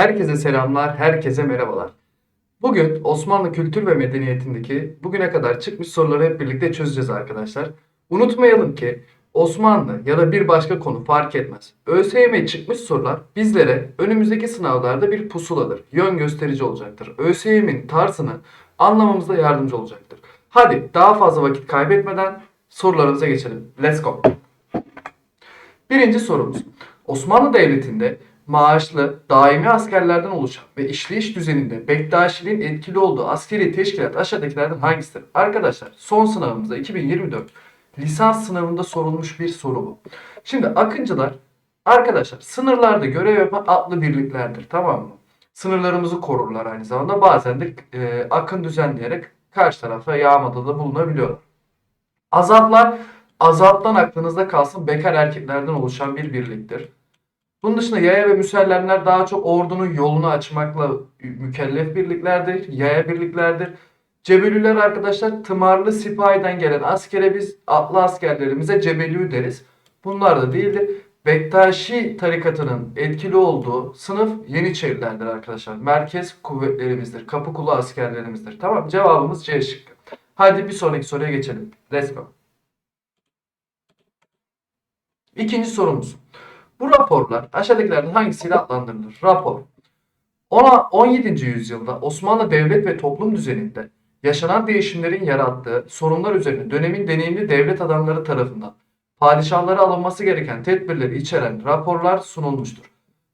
Herkese selamlar, herkese merhabalar. Bugün Osmanlı kültür ve medeniyetindeki bugüne kadar çıkmış soruları hep birlikte çözeceğiz arkadaşlar. Unutmayalım ki Osmanlı ya da bir başka konu fark etmez. ÖSYM'ye çıkmış sorular bizlere önümüzdeki sınavlarda bir pusuladır. Yön gösterici olacaktır. ÖSYM'in tarzını anlamamızda yardımcı olacaktır. Hadi daha fazla vakit kaybetmeden sorularımıza geçelim. Let's go. Birinci sorumuz. Osmanlı Devleti'nde maaşlı, daimi askerlerden oluşan ve işleyiş düzeninde Bektaşiliğin etkili olduğu askeri teşkilat aşağıdakilerden hangisidir? Arkadaşlar son sınavımızda 2024 lisans sınavında sorulmuş bir soru bu. Şimdi Akıncılar arkadaşlar sınırlarda görev yapan atlı birliklerdir tamam mı? Sınırlarımızı korurlar aynı zamanda bazen de e, akın düzenleyerek karşı tarafa yağmada da bulunabiliyorlar. Azaplar azaptan aklınızda kalsın bekar erkeklerden oluşan bir birliktir. Bunun dışında yaya ve müsellemler daha çok ordunun yolunu açmakla mükellef birliklerdir, yaya birliklerdir. Cebelüler arkadaşlar tımarlı sipahiden gelen askere biz atlı askerlerimize cebelü deriz. Bunlar da değildir. Bektaşi tarikatının etkili olduğu sınıf Yeniçerilerdir arkadaşlar. Merkez kuvvetlerimizdir. Kapıkulu askerlerimizdir. Tamam cevabımız C şıkkı. Hadi bir sonraki soruya geçelim. Let's go. İkinci sorumuz. Bu raporlar aşağıdakilerden hangisiyle adlandırılır? Rapor. Ona 17. yüzyılda Osmanlı devlet ve toplum düzeninde yaşanan değişimlerin yarattığı sorunlar üzerine dönemin deneyimli devlet adamları tarafından padişahlara alınması gereken tedbirleri içeren raporlar sunulmuştur.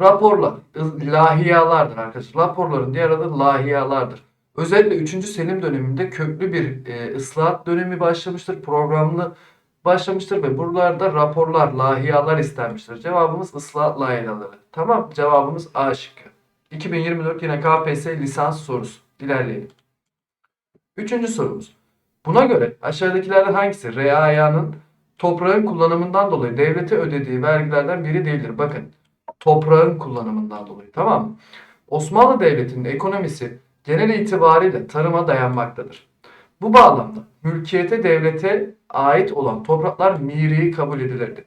Raporlar lahiyalardır arkadaşlar. Raporların diğer adı lahiyalardır. Özellikle 3. Selim döneminde köklü bir e, ıslahat dönemi başlamıştır. Programlı başlamıştır ve buralarda raporlar, lahiyalar istenmiştir. Cevabımız ıslahat lahiyaları. Tamam cevabımız A şıkkı. 2024 yine KPSS lisans sorusu. İlerleyelim. Üçüncü sorumuz. Buna göre aşağıdakilerden hangisi reayanın toprağın kullanımından dolayı devlete ödediği vergilerden biri değildir? Bakın toprağın kullanımından dolayı tamam mı? Osmanlı Devleti'nin ekonomisi genel itibariyle tarıma dayanmaktadır. Bu bağlamda mülkiyete devlete ait olan topraklar miri kabul edilirdi.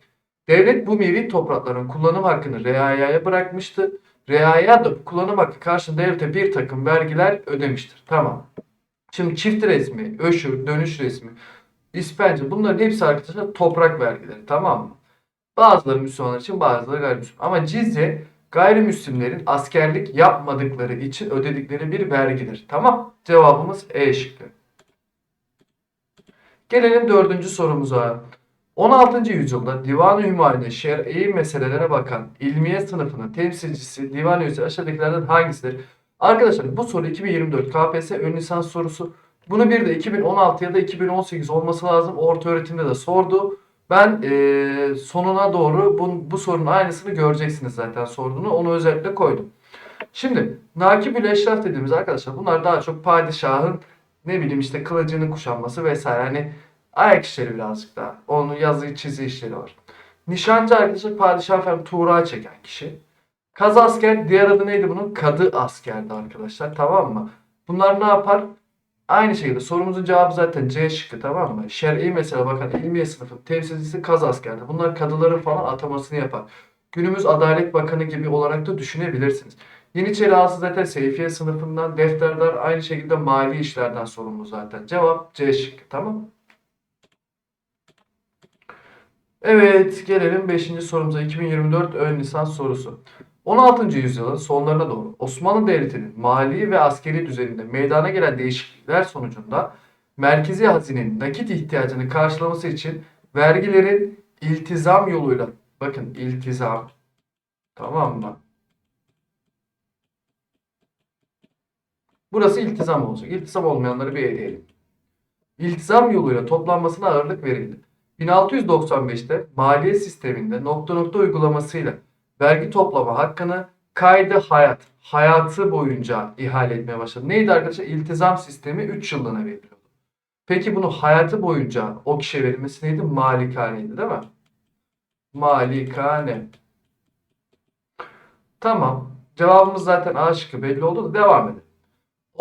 Devlet bu miri toprakların kullanım hakkını reayaya bırakmıştı. Reaya da kullanım hakkı karşılığında devlete bir takım vergiler ödemiştir. Tamam. Şimdi çift resmi, öşür, dönüş resmi, ispence bunların hepsi arkadaşlar toprak vergileri tamam mı? Bazıları Müslümanlar için bazıları gayrimüslim. Ama cizye gayrimüslimlerin askerlik yapmadıkları için ödedikleri bir vergidir. Tamam. Cevabımız E şıkkı. Gelelim dördüncü sorumuza. 16. yüzyılda Divan-ı Hümayun'e şer'i meselelere bakan ilmiye sınıfının temsilcisi divan üyesi aşağıdakilerden hangisidir? Arkadaşlar bu soru 2024 KPSS ön lisans sorusu. Bunu bir de 2016 ya da 2018 olması lazım. Orta öğretimde de sordu. Ben eee, sonuna doğru bu, bu sorunun aynısını göreceksiniz zaten sorduğunu. Onu özellikle koydum. Şimdi Nakibül Eşraf dediğimiz arkadaşlar bunlar daha çok padişahın ne bileyim işte kılıcının kuşanması vesaire. Hani ayak işleri birazcık daha. Onun yazı çizi işleri var. Nişancı arkadaşlar padişah efendim tuğra çeken kişi. Kaz asker diğer adı neydi bunun? Kadı askerdi arkadaşlar tamam mı? Bunlar ne yapar? Aynı şekilde sorumuzun cevabı zaten C şıkkı tamam mı? Şer'i mesela bakın ilmiye sınıfın temsilcisi kaz askerdi. Bunlar kadıların falan atamasını yapar. Günümüz Adalet Bakanı gibi olarak da düşünebilirsiniz. Yeniçeri zaten Seyfiye sınıfından, defterdar aynı şekilde mali işlerden sorumlu zaten. Cevap C şıkkı tamam? Evet gelelim 5. sorumuza 2024 ön lisans sorusu. 16. yüzyılın sonlarına doğru Osmanlı Devleti'nin mali ve askeri düzeninde meydana gelen değişiklikler sonucunda merkezi hazinenin nakit ihtiyacını karşılaması için vergilerin iltizam yoluyla bakın iltizam tamam mı? Burası iltizam olacak. İltizam olmayanları bir eleyelim. İltizam yoluyla toplanmasına ağırlık verildi. 1695'te maliye sisteminde nokta nokta uygulamasıyla vergi toplama hakkını kaydı hayat, hayatı boyunca ihale etmeye başladı. Neydi arkadaşlar? İltizam sistemi 3 yıllığına veriliyordu. Peki bunu hayatı boyunca o kişiye verilmesi neydi? Malikaneydi değil mi? Malikane. Tamam. Cevabımız zaten A şıkkı belli oldu da devam edelim.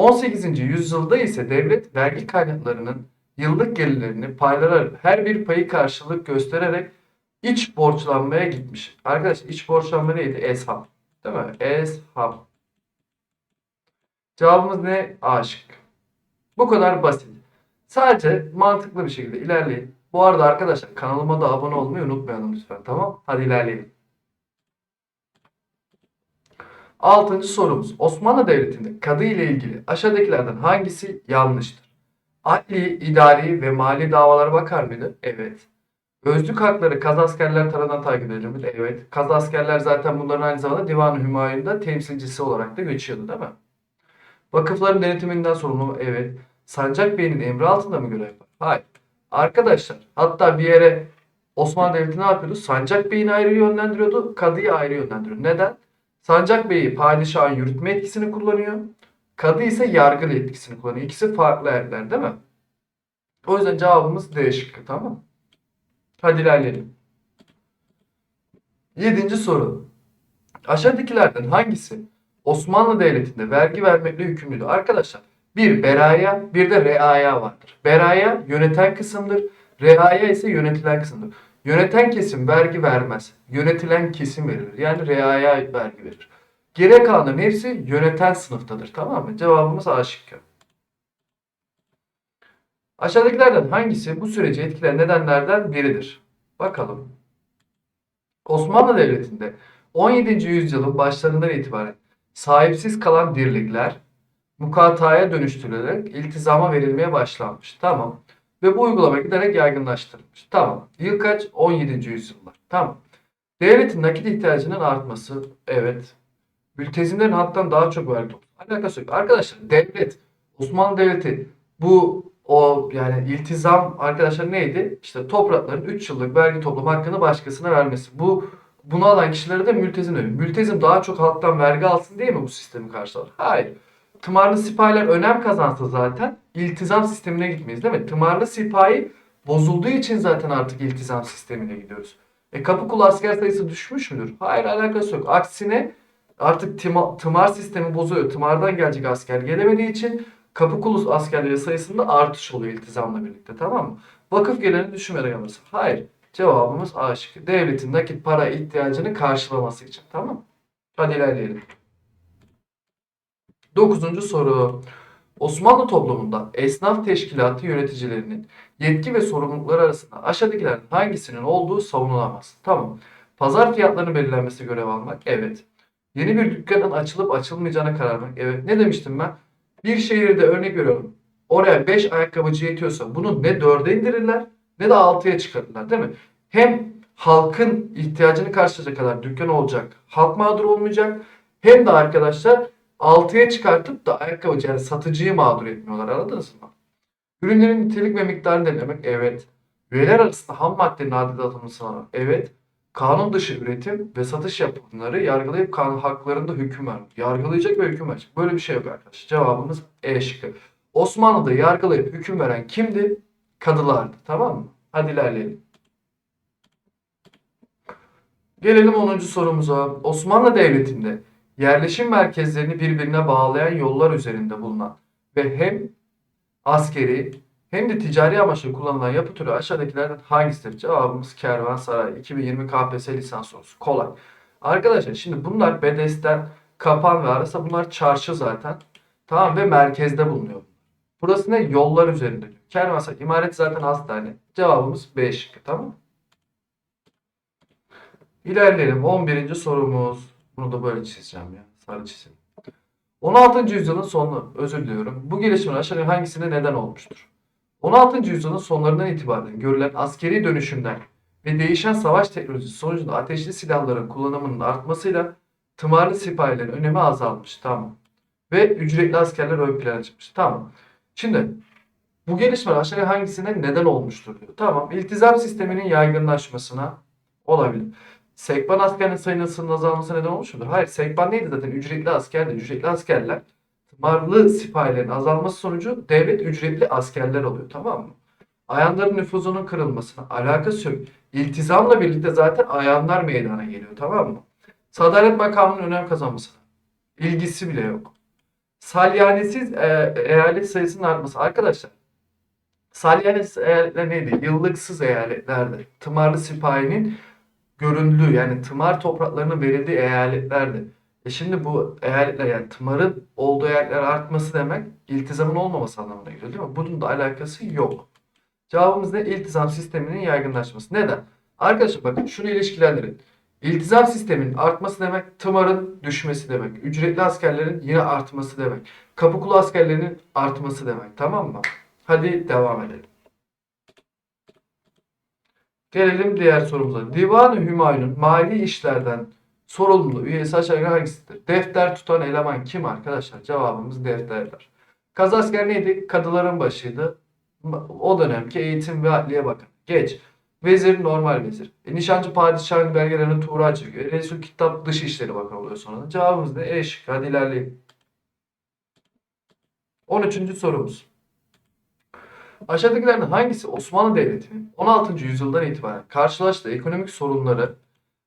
18. yüzyılda ise devlet vergi kaynaklarının yıllık gelirlerini paylara her bir payı karşılık göstererek iç borçlanmaya gitmiş. Arkadaşlar iç borçlanma neydi? Esham. Değil mi? Esham. Cevabımız ne? A şıkkı. Bu kadar basit. Sadece mantıklı bir şekilde ilerleyin. Bu arada arkadaşlar kanalıma da abone olmayı unutmayalım lütfen. Tamam? Hadi ilerleyelim. Altıncı sorumuz. Osmanlı Devleti'nde kadı ile ilgili aşağıdakilerden hangisi yanlıştır? Adli, idari ve mali davalara bakar mıydı? Evet. Özlük hakları kaz askerler tarafından takip edilir mi? Evet. Kaz askerler zaten bunların aynı zamanda Divan-ı Hümayun'da temsilcisi olarak da geçiyordu değil mi? Vakıfların denetiminden sorumlu? Evet. Sancak Bey'in emri altında mı görev var? Hayır. Arkadaşlar hatta bir yere Osmanlı Devleti ne yapıyordu? Sancak Bey'ini ayrı yönlendiriyordu, Kadı'yı ayrı yönlendiriyordu. Neden? Sancak Bey'i padişahın yürütme etkisini kullanıyor. Kadı ise yargı etkisini kullanıyor. İkisi farklı erkler değil mi? O yüzden cevabımız D şıkkı tamam mı? Hadi ilerleyelim. Yedinci soru. Aşağıdakilerden hangisi Osmanlı Devleti'nde vergi vermekle yükümlüdür? Arkadaşlar bir beraya bir de reaya vardır. Beraya yöneten kısımdır. Reaya ise yönetilen kısımdır. Yöneten kesim vergi vermez. Yönetilen kesim verir. Yani reaya vergi verir. Geriye kalanların hepsi yöneten sınıftadır. Tamam mı? Cevabımız A şıkkı. Aşağıdakilerden hangisi bu süreci etkileyen nedenlerden biridir? Bakalım. Osmanlı Devleti'nde 17. yüzyılın başlarından itibaren sahipsiz kalan dirlikler mukataya dönüştürülerek iltizama verilmeye başlanmış. Tamam. Ve bu uygulama giderek yaygınlaştırılmış. Tamam. Yıl kaç? 17. yüzyıllar. Tamam. Devletin nakit ihtiyacının artması. Evet. Mültezimlerin hattan daha çok vergi. Alakası yok. Arkadaşlar devlet, Osmanlı Devleti bu o yani iltizam arkadaşlar neydi? İşte toprakların 3 yıllık vergi toplama hakkını başkasına vermesi. Bu bunu alan kişilere de mültezim deniyor. Mültezim daha çok halktan vergi alsın diye mi bu sistemi karşılar? Hayır. Tımarlı sipahiler önem kazansa zaten iltizam sistemine gitmeyiz değil mi? Tımarlı sipahi bozulduğu için zaten artık iltizam sistemine gidiyoruz. E Kapıkulu asker sayısı düşmüş müdür? Hayır alakası yok. Aksine artık tıma- tımar sistemi bozuyor. Tımardan gelecek asker gelemediği için Kapıkulu askerleri sayısında artış oluyor iltizamla birlikte tamam mı? Vakıf geleni düşünmeden alırsın. Hayır. Cevabımız A şıkkı. Devletin nakit para ihtiyacını karşılaması için. Tamam mı? Hadi ilerleyelim. Dokuzuncu soru. Osmanlı toplumunda esnaf teşkilatı yöneticilerinin yetki ve sorumlulukları arasında aşağıdakilerden hangisinin olduğu savunulamaz. Tamam. Pazar fiyatlarının belirlenmesi görev almak. Evet. Yeni bir dükkanın açılıp açılmayacağına karar vermek. Evet. Ne demiştim ben? Bir şehirde örnek veriyorum. Oraya 5 ayakkabıcı yetiyorsa bunu ne 4'e indirirler ne de 6'ya çıkarırlar değil mi? Hem halkın ihtiyacını karşılayacak kadar dükkan olacak. Halk mağdur olmayacak. Hem de arkadaşlar 6'ya çıkartıp da ayakkabıcı yani satıcıyı mağdur etmiyorlar. Anladınız mı? Ürünlerin nitelik ve miktarını belirlemek. Evet. Üyeler arasında ham maddenin adil sağlamak. Evet. Kanun dışı üretim ve satış yapımları yargılayıp kanun haklarında hüküm vermek. Yargılayacak ve hüküm verecek. Böyle bir şey yok arkadaşlar. Cevabımız E şıkkı. Osmanlı'da yargılayıp hüküm veren kimdi? Kadılardı. Tamam mı? Hadi ilerleyelim. Gelelim 10. sorumuza. Osmanlı Devleti'nde yerleşim merkezlerini birbirine bağlayan yollar üzerinde bulunan ve hem askeri hem de ticari amaçlı kullanılan yapı türü aşağıdakilerden hangisidir? Cevabımız Kervansaray 2020 KPSS lisans sorusu. Kolay. Arkadaşlar şimdi bunlar Bedesten, Kapan ve arası bunlar çarşı zaten. Tamam ve merkezde bulunuyor. Burası ne? Yollar üzerinde. Kervansaray imaret zaten hastane. Cevabımız B şıkkı tamam mı? İlerleyelim. 11. sorumuz. Bunu da böyle çizeceğim ya. Sarı çizim. 16. yüzyılın sonu, özür diliyorum. Bu gelişmenin aşağıdaki hangisine neden olmuştur? 16. yüzyılın sonlarından itibaren görülen askeri dönüşümden ve değişen savaş teknolojisi sonucunda ateşli silahların kullanımının artmasıyla tımarlı sipahilerin önemi azalmış. Tamam. Ve ücretli askerler ön plana çıkmış. Tamam. Şimdi bu gelişmeler aşağıya hangisine neden olmuştur diyor. Tamam. İltizam sisteminin yaygınlaşmasına olabilir. Sekban askerinin sayısının azalmasına neden olmuş mudur? Hayır. Sekban neydi zaten? Ücretli askerdi. Ücretli askerler tımarlı sipahilerin azalması sonucu devlet ücretli askerler oluyor. Tamam mı? Ayanların nüfuzunun kırılmasına alakası yok. İltizamla birlikte zaten ayanlar meydana geliyor. Tamam mı? Sadaret makamının önem kazanmasına ilgisi bile yok. Salyanesiz e, eyalet sayısının artması. Arkadaşlar salyanesiz eyaletler neydi? Yıllıksız eyaletlerdi. Tımarlı sipahinin göründüğü yani tımar topraklarının verildiği eyaletlerdi. E şimdi bu eyaletler yani tımarın olduğu eyaletler artması demek iltizamın olmaması anlamına geliyor değil mi? Bunun da alakası yok. Cevabımız ne? İltizam sisteminin yaygınlaşması. Neden? Arkadaşlar bakın şunu ilişkilendirin. İltizam sisteminin artması demek tımarın düşmesi demek. Ücretli askerlerin yine artması demek. Kapıkulu askerlerinin artması demek. Tamam mı? Hadi devam edelim. Gelelim diğer sorumuza. Divan-ı Hümayun'un mali işlerden sorumlu üyesi aşağıya hangisidir? Defter tutan eleman kim arkadaşlar? Cevabımız defterler. Kazasker neydi? Kadıların başıydı. O dönemki eğitim ve adliye bakanı. Geç. Vezir normal vezir. E, nişancı padişahın belgelerini Tuğra çekiyor. E, Resul Kitap Dışişleri Bakanı oluyor sonra. Cevabımız ne? E şık. Hadi ilerleyelim. 13. sorumuz. Aşağıdakilerden hangisi Osmanlı Devleti'nin 16. yüzyıldan itibaren karşılaştığı ekonomik sorunları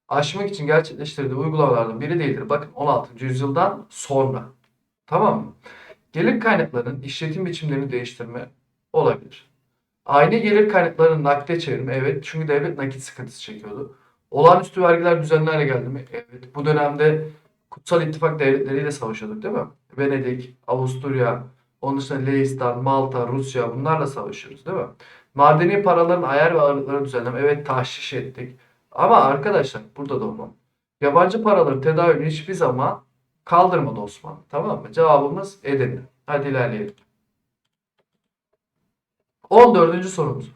aşmak için gerçekleştirdiği uygulamalardan biri değildir? Bakın 16. yüzyıldan sonra. Tamam mı? Gelir kaynaklarının işletim biçimlerini değiştirme olabilir. Aynı gelir kaynaklarının nakde çevirme evet çünkü devlet nakit sıkıntısı çekiyordu. Olağanüstü vergiler düzenli hale geldi mi? Evet. Bu dönemde kutsal ittifak devletleriyle savaşıyorduk değil mi? Venedik, Avusturya, onun dışında Leistan, Malta, Rusya bunlarla savaşıyoruz değil mi? Madeni paraların ayar ve ağırlıkları düzenleme. Evet tahşiş ettik. Ama arkadaşlar burada da olmam. Yabancı paraların tedavülünü hiçbir zaman kaldırmadı Osmanlı. Tamam mı? Cevabımız Edirne. Hadi ilerleyelim. 14. sorumuz.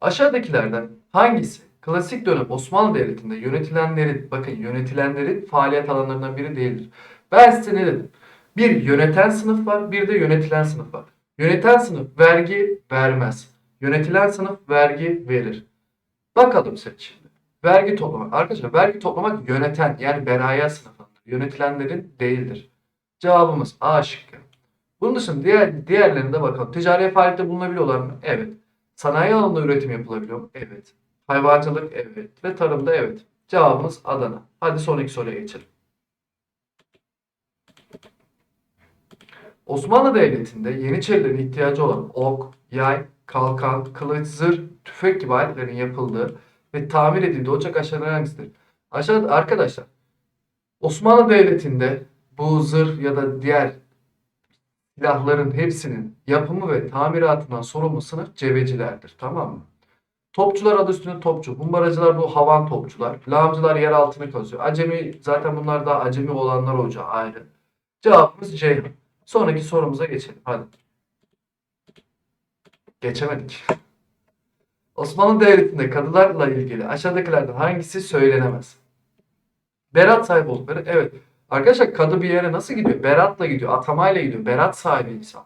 Aşağıdakilerden hangisi klasik dönem Osmanlı Devleti'nde yönetilenlerin, bakın yönetilenlerin faaliyet alanlarından biri değildir? Ben size ne dedim? Bir yöneten sınıf var, bir de yönetilen sınıf var. Yöneten sınıf vergi vermez. Yönetilen sınıf vergi verir. Bakalım şimdi. Vergi toplamak. Arkadaşlar vergi toplamak yöneten yani beraya sınıfındır. Yönetilenlerin değildir. Cevabımız A şıkkı. Bunun dışında diğer, diğerlerine de bakalım. Ticari faaliyette bulunabiliyorlar mı? Evet. Sanayi alanında üretim yapılabiliyor mu? Evet. Hayvancılık? Evet. Ve tarımda? Evet. Cevabımız Adana. Hadi sonraki soruya geçelim. Osmanlı Devleti'nde Yeniçerilerin ihtiyacı olan ok, yay, kalkan, kılıç, zırh, tüfek gibi aletlerin yapıldığı ve tamir edildiği ocak aşağıdan hangisidir? Aşağıda arkadaşlar Osmanlı Devleti'nde bu zırh ya da diğer silahların hepsinin yapımı ve tamiratından sorumlu sınıf cebecilerdir. Tamam mı? Topçular adı üstünde topçu. Humbaracılar bu havan topçular. Lağımcılar yer altını kazıyor. Acemi zaten bunlar da acemi olanlar ocağı ayrı. Cevabımız Ceyhan. Sonraki sorumuza geçelim. Hadi. Geçemedik. Osmanlı Devleti'nde kadılarla ilgili aşağıdakilerden hangisi söylenemez? Berat sahibi oldukları. Evet. Arkadaşlar kadı bir yere nasıl gidiyor? Beratla gidiyor. Atamayla gidiyor. Berat sahibi insan.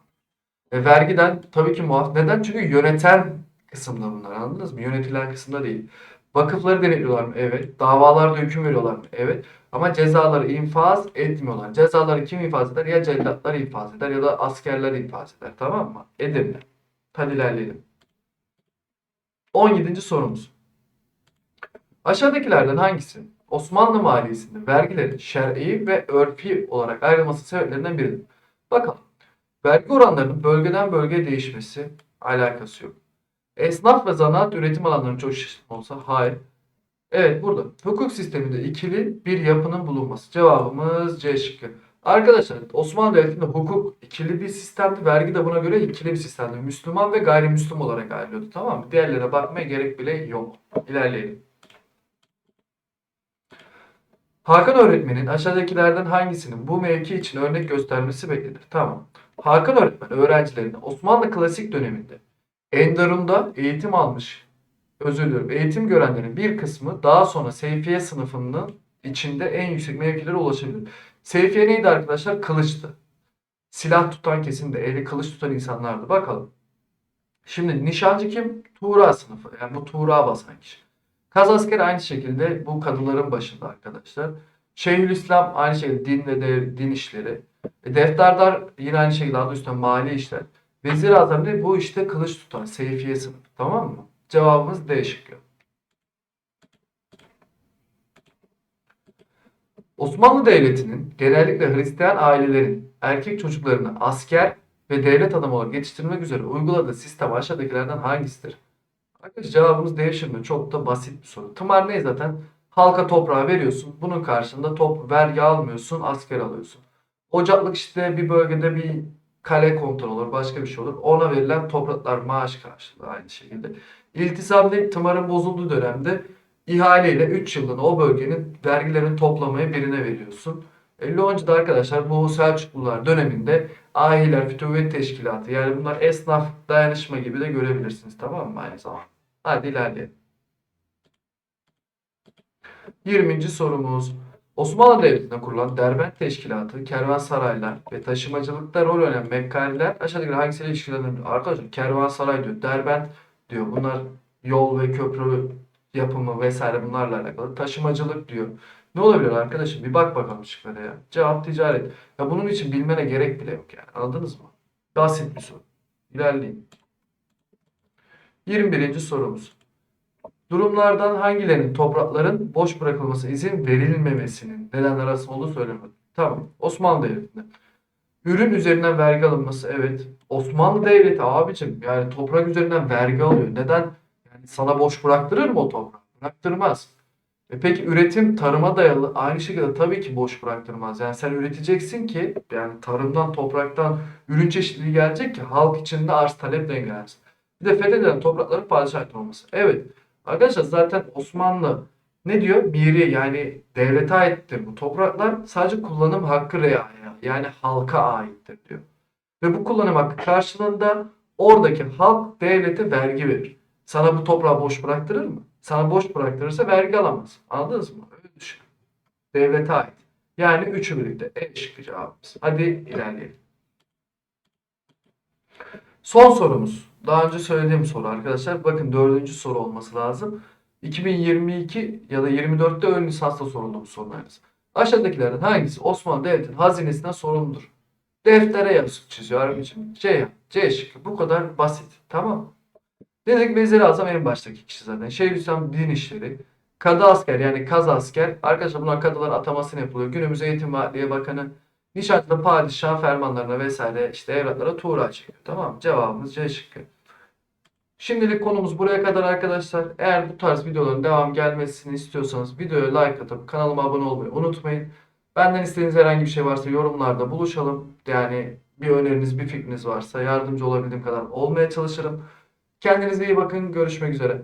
Ve vergiden tabii ki muaf. Neden? Çünkü yöneten kısımda bunlar. Anladınız mı? Yönetilen kısımda değil. Vakıfları denetliyorlar mı? Evet. Davalarda hüküm veriyorlar mı? Evet. Ama cezaları infaz etmiyorlar. Cezaları kim infaz eder? Ya cellatlar infaz eder ya da askerler infaz eder. Tamam mı? Edirne. Hadi ilerleyelim. 17. sorumuz. Aşağıdakilerden hangisi Osmanlı maliyesinde vergilerin şer'i ve örfi olarak ayrılması sebeplerinden biridir? Bakalım. Vergi oranlarının bölgeden bölgeye değişmesi alakası yok. Esnaf ve zanaat üretim alanlarının çok şişkin olsa hayır. Evet burada. Hukuk sisteminde ikili bir yapının bulunması. Cevabımız C şıkkı. Arkadaşlar Osmanlı Devleti'nde hukuk ikili bir sistemdi. Vergi de buna göre ikili bir sistemdi. Müslüman ve gayrimüslim olarak ayrılıyordu. Tamam mı? Diğerlerine bakmaya gerek bile yok. İlerleyelim. Hakan öğretmenin aşağıdakilerden hangisinin bu mevki için örnek göstermesi beklenir? Tamam. Hakan öğretmen öğrencilerine Osmanlı klasik döneminde Enderun'da eğitim almış, özür diliyorum, eğitim görenlerin bir kısmı daha sonra Seyfiye sınıfının içinde en yüksek mevkilere ulaşabilir. Seyfiye neydi arkadaşlar? Kılıçtı. Silah tutan kesimde, eli kılıç tutan insanlardı. Bakalım. Şimdi nişancı kim? Tuğra sınıfı. Yani bu Tuğra basan kişi. Kazasker aynı şekilde bu kadıların başında arkadaşlar. Şeyhülislam aynı şekilde din ve de, din işleri. E, Defterdar yine aynı şekilde adı üstüne mali işler. Vezir Azam ne? Bu işte kılıç tutan Seyfiye sınıfı. Tamam mı? Cevabımız D şıkkı. Osmanlı Devleti'nin genellikle Hristiyan ailelerin erkek çocuklarını asker ve devlet adamı olarak yetiştirmek üzere uyguladığı sistem aşağıdakilerden hangisidir? Arkadaşlar cevabımız D şıkkı. Çok da basit bir soru. Tımar ne zaten? Halka toprağı veriyorsun. Bunun karşılığında top vergi almıyorsun, asker alıyorsun. Ocaklık işte bir bölgede bir kale kontrol olur, başka bir şey olur. Ona verilen topraklar maaş karşılığı aynı şekilde. İltizamlı tımarın bozulduğu dönemde ihaleyle 3 yıllığına o bölgenin vergilerini toplamaya birine veriyorsun. E, Lonca'da arkadaşlar bu Selçuklular döneminde ahiler, fütüvvet teşkilatı yani bunlar esnaf dayanışma gibi de görebilirsiniz tamam mı aynı zamanda. Hadi ilerleyelim. 20. sorumuz. Osmanlı Devleti'nde kurulan Derbent Teşkilatı, kervansaraylar ve taşımacılıkta rol oynayan Mekkaliler aşağıdaki hangisiyle ilişkilenir? Arkadaşlar kervansaray diyor, Derbent diyor. Bunlar yol ve köprü yapımı vesaire bunlarla alakalı. Taşımacılık diyor. Ne olabilir arkadaşım? Bir bak bakalım şıklara ya. Cevap ticaret. Ya bunun için bilmene gerek bile yok yani. Anladınız mı? Basit bir soru. İlerleyin. 21. sorumuz. Durumlardan hangilerinin toprakların boş bırakılması izin verilmemesinin nedenler arasında olduğu söylenmedi. Tamam. Osmanlı Devleti'nde. Ürün üzerinden vergi alınması evet. Osmanlı Devleti abicim yani toprak üzerinden vergi alıyor. Neden? Yani sana boş bıraktırır mı o toprak? Bıraktırmaz. E peki üretim tarıma dayalı aynı şekilde tabii ki boş bıraktırmaz. Yani sen üreteceksin ki yani tarımdan topraktan ürün çeşitliliği gelecek ki halk içinde arz talep dengelensin. Bir de fethedilen toprakların padişahın olması. Evet. Arkadaşlar zaten Osmanlı ne diyor? Miri yani devlete aittir bu topraklar. Sadece kullanım hakkı reaya yani halka aittir diyor. Ve bu kullanım hakkı karşılığında oradaki halk devlete vergi verir. Sana bu toprağı boş bıraktırır mı? Sana boş bıraktırırsa vergi alamaz. Anladınız mı? Öyle düşün. Devlete ait. Yani üçü birlikte. E şıkkı cevabımız. Hadi ilerleyelim. Son sorumuz. Daha önce söylediğim soru arkadaşlar. Bakın dördüncü soru olması lazım. 2022 ya da 24'te ön lisansta soruldu bu sorularınız. Aşağıdakilerden hangisi Osmanlı Devleti'nin hazinesinden sorumludur? Deftere yazıp çiziyor abicim. C yap. C şıkkı. Bu kadar basit. Tamam? Dedik Vezir Azam en baştaki kişi zaten. Şeyhülislam din işleri. Kadı asker yani kaz asker. Arkadaşlar bunlar kadıların atamasını yapılıyor. Günümüzde Eğitim ve Bakanı nişanlı padişah fermanlarına vesaire işte evlatlara tuğra çekiyor. Tamam mı? Cevabımız C şıkkı. Şimdilik konumuz buraya kadar arkadaşlar. Eğer bu tarz videoların devam gelmesini istiyorsanız videoya like atıp kanalıma abone olmayı unutmayın. Benden istediğiniz herhangi bir şey varsa yorumlarda buluşalım. Yani bir öneriniz, bir fikriniz varsa yardımcı olabildiğim kadar olmaya çalışırım. Kendinize iyi bakın. Görüşmek üzere.